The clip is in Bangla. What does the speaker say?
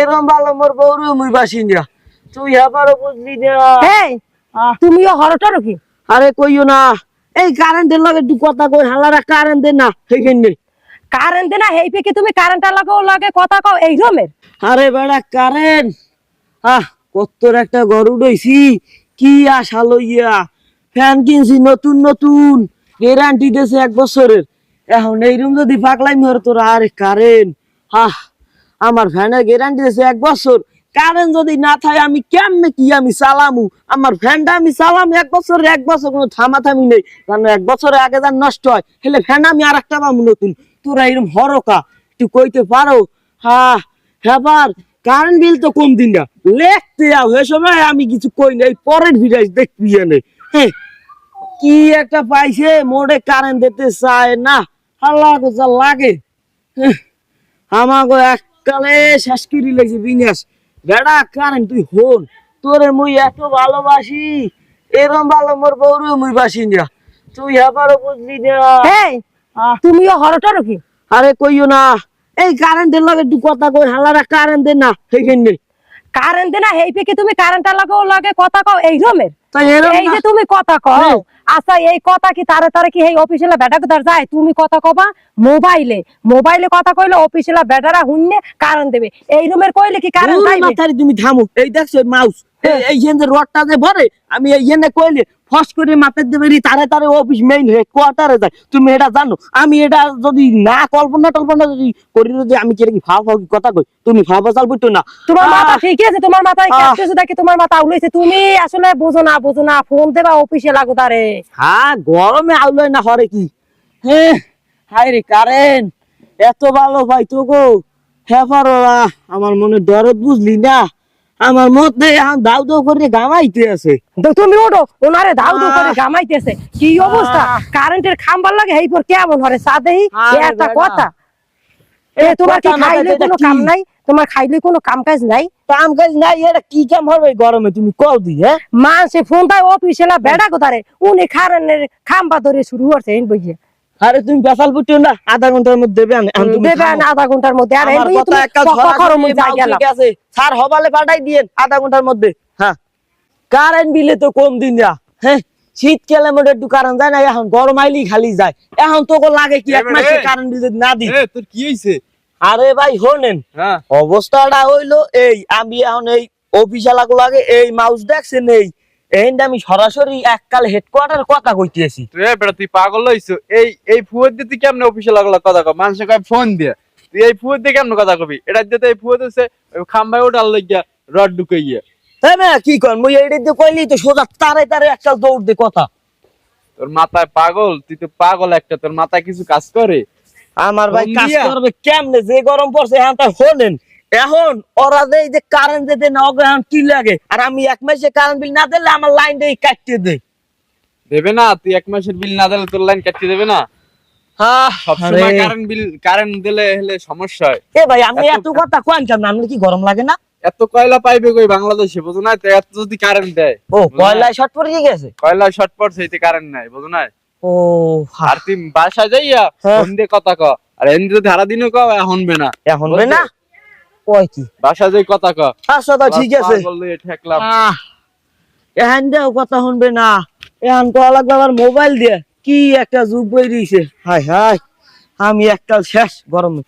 এরম ভালো মোর বউরে মুই বাসি না। তুই এবারও বুঝলি না। এই তুমিও হরটর কি আরে কইও না। এই কারেন্টের লগে একটু কথা কই হালারা কারেন্ট দে না সেইখানে কারেন্ট দে না হেই পেকে তুমি কারেন্টটা লাগাও লাগে কথা কও এই রুমের? আরে বেড়া কারেন্ট। আহ কত্তর একটা গরু ডইছি কি আশা লইয়া। ফ্যান কিনছি নতুন নতুন। গ্যারান্টি দিয়েছে এক বছরের। এখন এই রুম যদি পাকলাই মর তোর আরে কারেন্ট। আহ। আমার ফ্যানের গ্যারান্টি দিয়েছে এক বছর। কারেন্ট যদি না থাকে আমি কেমনে কি আমি চালামু? আমার ফ্যানটা আমি চালাম এক বছর এক বছর কোনো থামাথামি নেই। কারণ এক বছরের আগে যার নষ্ট হয় হেলে ফ্যান আমি আর একটা পাবো নতুন। তোরা এরকম হরকা তুই কইতে পারো? হ্যাঁ হেবার কারেন্ট বিল তো কম দিন না। লেখতে যাও এ সময় আমি কিছু কই নাই পরের ভিডিও দেখবি এনে। হ্যাঁ কি একটা পাইছে মোড়ে কারেন্ট দিতে চায় না। হাল্লা গোজা লাগে। হ্যাঁ, আমাকে এককালে শেষ করি লাগছে বিনাশ বেড়া কারেন্ট তুই হন। তোরে মুই এত ভালোবাসি এরম ভালো মোর বউরে মুই বাসি না। তুই এবারও বুঝলি না। এই তুমিও হরটর কি আরে কইও না এই কারেন্টের লগে একটু কথা কই হালারা কারেন্ট দে না সেইখানে কারেন্ট দে না হেই পেকে তুমি কারেন্টটা লাগাও লাগে কথা কও এই রুমের? এই যে তুমি কথা কও। হ্যাঁ। আচ্ছা এই কথা কি তারে তারে কি এই অফিসেলা বেটাকে কোথার যায়? তুমি কথা কবা মোবাইলে মোবাইলে কথা কইলে অফিসেলা বেটারা হুন্নে কারণ দেবে। এই রুমের কইলে কি কারণ তুমি থামো এই দেখছ মাউস এই যে রডটা যে ভরে আমি এনে কইলে ফস করে মাথার দেবে তারে তারে অফিস মেইন হেড কোয়ার্টারে যায়। তুমি এটা জানো? আমি এটা যদি না কল্পনা টল্পনা যদি করি যদি আমি কি ফাও ফাও কথা কই? তুমি ফাও বুঝতো না। তোমার মাথা ঠিক আছে? তোমার মাথায় দেখি তোমার মাথা উলাইছে। তুমি আসলে বোঝো না বোঝো না ফোন দেবা অফিসে লাগো তারে। হ্যাঁ গরমে আউলয় না হরে কি? হ্যাঁ হাই রে কারেন্ট এত ভালো ভাই তো গো। হ্যাঁ পারো। আমার মনে দরদ বুঝলি না? আমার মধ্যে দাউ দাউ করে গামাইতে আছে। তুমি ওঠো। ওনারে ধাউ ধাউ করে গামাইতেছে কি অবস্থা। কারেন্টের খাম্বার লাগে হেই পর কেমন হরে সাদেই আরে একটা কথা। এ তোমার কি খাইলে কোনো কাম নাই? তোমার খাইলে কোনো কাম কাজ নাই? কাম কাজ নাই এটা কি কাম হবে এই গরমে তুমি কও দি হ্যাঁ? মানুষে ফোন দেয় অফিসেলা বেড়া কোথারে? উনি কারেন্টের খাম্বা ধরে শুরু করছে বইয়ে আরে তুমি বেসাল বুঝছ না আধা ঘণ্টার মধ্যে দেবে আনে দেবে না আধা ঘণ্টার মধ্যে। আর আমার কথা একটা পক্ষ করো মুই যাই মাউস গেলাম ঠিক আছে। স্যার হবালে পাঠাই দিয়েন আধা ঘণ্টার মধ্যে। হ্যাঁ। কারেন্ট বিলে তো কম দিন না। হ্যাঁ? শীতকালে মধ্যে একটু কারেন্ট যায় না এখন গরম আইলি খালি যায়। এখন তোকে লাগে কি এক মাসে কারেন্ট বিল না দি তোর কি হইছে? আরে ভাই শোনেন। হ্যাঁ। অবস্থাটা হইল এই আমি এখন এই অফিস এলাকা লাগে এই মাউস দেখছেন এই এই আমি সরাসরি এককাল হেডকোয়ার্টার কথা কইতেছি তুই বেটা তুই পাগল হইছো? এই এই ফুয়ের দিয়ে তুই কেমনে অফিসে লাগলা কথা মানুষে কয় ফোন দিয়ে তুই এই ফুয়ের দিয়ে কেমনে কথা কবি? এটা দিয়ে তো এই ফুয়ে দিছে খাম্বাই ওঠার লাগিয়া রড ঢুকাইয়া। তাই না কি কর মুই এইটা দিয়ে কইলি তো সোজা তারে তারে একটা দৌড় দে কথা। তোর মাথায় পাগল? তুই তো পাগল একটা তোর মাথায় কিছু কাজ করে? আমার ভাই কাজ? করবে কেমনে? যে গরম পড়ছে এখন তা হলেন। এখন ওরা যে এই যে কারেন্ট দিতে না ওকে এখন কি লাগে? আর আমি এক মাসে কারেন্ট বিল না দিলে আমার লাইন দিয়ে কাটতে দে দেবে না তুই এক মাসের বিল না দিলে তোর লাইন কাটতে দেবে না। সবসময় কারেন্ট বিল কারেন্ট দিলে হলে সমস্যা হয়। এ ভাই আমি এত- এত কথা কোন? কেমন আপনার কি গরম লাগে না? এত কয়লা পাইবে কই বাংলাদেশে বুঝো না এত যদি কারেন্ট দেয় ও বুঝো না? কয়লায় শর্ট পড়ে গেছে? কয়লা শর্ট পড়ছে এতে কারেন্ট নাই বুঝো না ও আর তুই বাসা যাইয়া হ্যাঁ। ফোন দিয়ে কথা ক। আর এমনি যদি সারা দিনও ক হনবে না। না? কয় কি? কথা ক। আচ্ছা তো ঠিক আছে। ঠেকলাম। আহ, এখান দিয়েও কথা শুনবে না। এখন তো আলাদা আবার মোবাইল দিয়ে। কি একটা যুগ বই দিয়েছে হাই হাই আমি একটা শেষ গরমে।